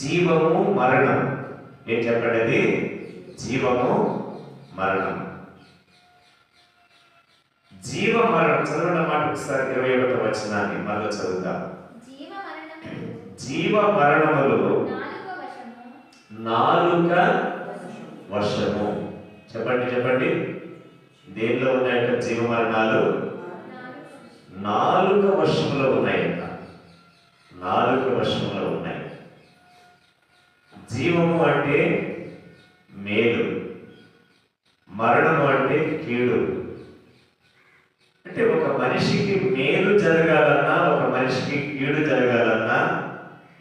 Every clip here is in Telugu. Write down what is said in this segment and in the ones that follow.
జీవము మరణం. ఏం చెప్పండి అది జీవము మరణం. జీవ మరణం చదవడం మాట ఒకసారి ఇరవై ఒకటి వచ్చినాన్ని మరలా చదువుతాం జీవ మరణములు నాలుక వర్షము. చెప్పండి చెప్పండి. దేనిలో ఉన్నాయంట జీవ మరణాలు నాలుక వర్షంలో ఉన్నాయంట. నాలుక వర్షంలో ఉన్నాయి. జీవము అంటే మేలు. మరణము అంటే కీడు. అంటే ఒక మనిషికి మేలు జరగాలన్నా ఒక మనిషికి కీడు జరగాలన్నా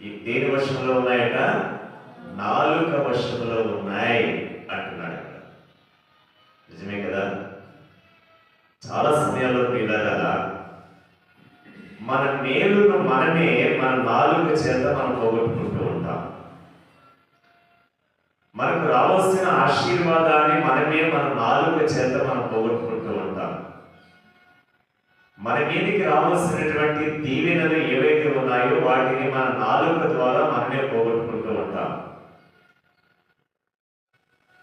ఈ దేని వర్షంలో ఉన్నాయట? నాలుక వర్షంలో ఉన్నాయి అంటున్నాడు నిజమే కదా? చాలా సమయాల్లో పిల్లల మన మేలును మనమే మన నాలుక చేత మనం పోగొట్టుకుంటూ మనకు రావాల్సిన ఆశీర్వాదాన్ని మనమే మన నాలుక చేత మనం పోగొట్టుకుంటూ ఉంటాం. మన మీదకి రావాల్సినటువంటి దీవెనలు ఏవైతే ఉన్నాయో వాటిని మన నాలుక ద్వారా మనమే పోగొట్టుకుంటూ ఉంటాం.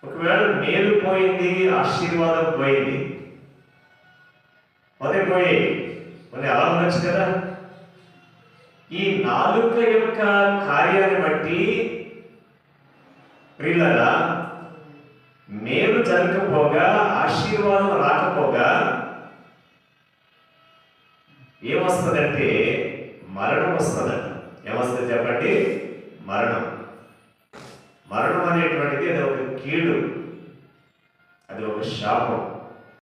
ఒకవేళ మేలు పోయింది ఆశీర్వాదం పోయింది అదే పోయి మరి అలా ఉండొచ్చు కదా? ఈ నాలుక యొక్క కార్యాన్ని బట్టి ప్రియులరా మేలు జరగకపోగా ఆశీర్వాదం రాకపోగా ఏమొస్తుందంటే మరణం వస్తుందంట. ఏమొస్తుంది చెప్పండి? మరణం. మరణం అనేటువంటిది అది ఒక కీడు. అది ఒక శాపం.